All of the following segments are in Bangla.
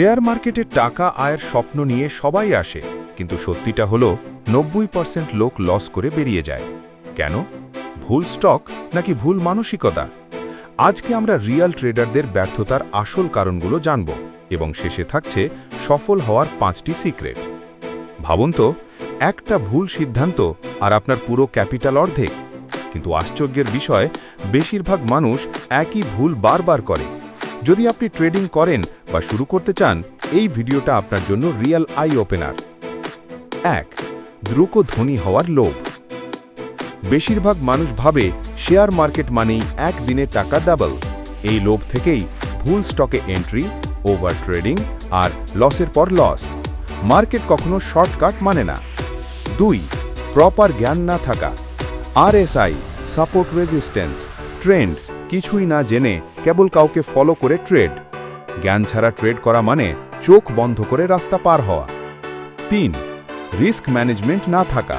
শেয়ার মার্কেটে টাকা আয়ের স্বপ্ন নিয়ে সবাই আসে, কিন্তু সত্যিটা হলো নব্বই পার্সেন্ট লোক লস করে বেরিয়ে যায়। কেন? ভুল স্টক নাকি ভুল মানসিকতা? আজকে আমরা রিয়াল ট্রেডারদের ব্যর্থতার আসল কারণগুলো জানব, এবং শেষে থাকছে সফল হওয়ার পাঁচটি সিক্রেট। ভাবুন তো, একটা ভুল সিদ্ধান্ত আর আপনার পুরো ক্যাপিটাল অর্ধেক। কিন্তু আশ্চর্যের বিষয়, বেশিরভাগ মানুষ একই ভুল বারবার করে। যদি আপনি ট্রেডিং করেন বা শুরু করতে চান, এই ভিডিওটা আপনার জন্য রিয়েল আই ওপেনার। এক দ্রুত ধনী হওয়ার লোভ। বেশিরভাগ মানুষ ভাবে শেয়ার মার্কেট মানেই একদিনে টাকা ডাবল এই লোভ থেকেই ভুল স্টকে এন্ট্রি ওভার ট্রেডিং আর লসের পর লস মার্কেট কখনো শর্টকাট মানে না। দুই প্রপার জ্ঞান না থাকা। আরএসআই সাপোর্ট রেজিস্ট্যান্স ট্রেন্ড কিছুই না জেনে কেবল কাউকে ফলো করে ট্রেড জ্ঞান ছাড়া ট্রেড করা মানে চোখ বন্ধ করে রাস্তা পার হওয়া। তিন রিস্ক ম্যানেজমেন্ট না থাকা।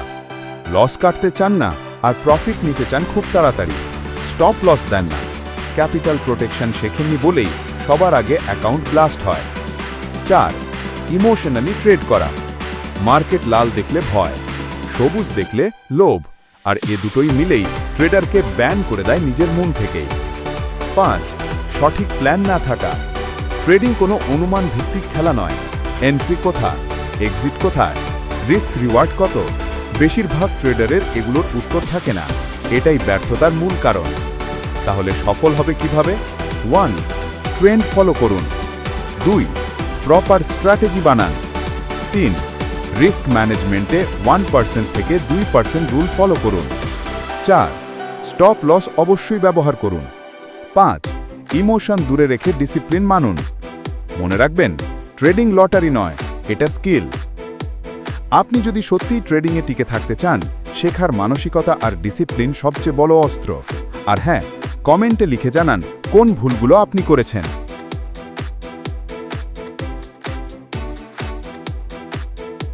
লস কাটতে চান না আর প্রফিট নিতে চান খুব তাড়াতাড়ি। স্টপ লস দেন না। ক্যাপিটাল প্রোটেকশন শেখেননি বলেই সবার আগে অ্যাকাউন্ট ব্লাস্ট হয়। চার ইমোশনালি ট্রেড করা। মার্কেট লাল দেখলে ভয়, সবুজ দেখলে লোভ। আর এ দুটোই মিলেই ট্রেডারকে ব্যান করে দেয় নিজের মন থেকেই। পাঁচ, সঠিক প্ল্যান না থাকা। ট্রেডিং কোনো অনুমান ভিত্তিক খেলা নয়। এন্ট্রি কোথা এক্সিট কোথায় রিস্ক রিওয়ার্ড কত? বেশিরভাগ ট্রেডারের এগুলোর উত্তর থাকে না। এটাই ব্যর্থতার মূল কারণ। তাহলে সফল হবে কীভাবে? ওয়ান ট্রেন্ড ফলো করুন। দুই প্রপার স্ট্র্যাটেজি বানান। তিন রিস্ক ম্যানেজমেন্টে ওয়ান পার্সেন্ট থেকে দুই পার্সেন্ট রুল ফলো করুন। চার স্টপ লস অবশ্যই ব্যবহার করুন। পাঁচ, ইমোশন দূরে রেখে ডিসিপ্লিন মানুন। মনে রাখবেন, ট্রেডিং লটারি নয়, এটা স্কিল। আপনি যদি সত্যিই ট্রেডিংয়ে টিকে থাকতে চান, শেখার মানসিকতা আর ডিসিপ্লিন সবচেয়ে বড় অস্ত্র। আর হ্যাঁ কমেন্টে লিখে জানান, কোন ভুলগুলো আপনি করেছেন।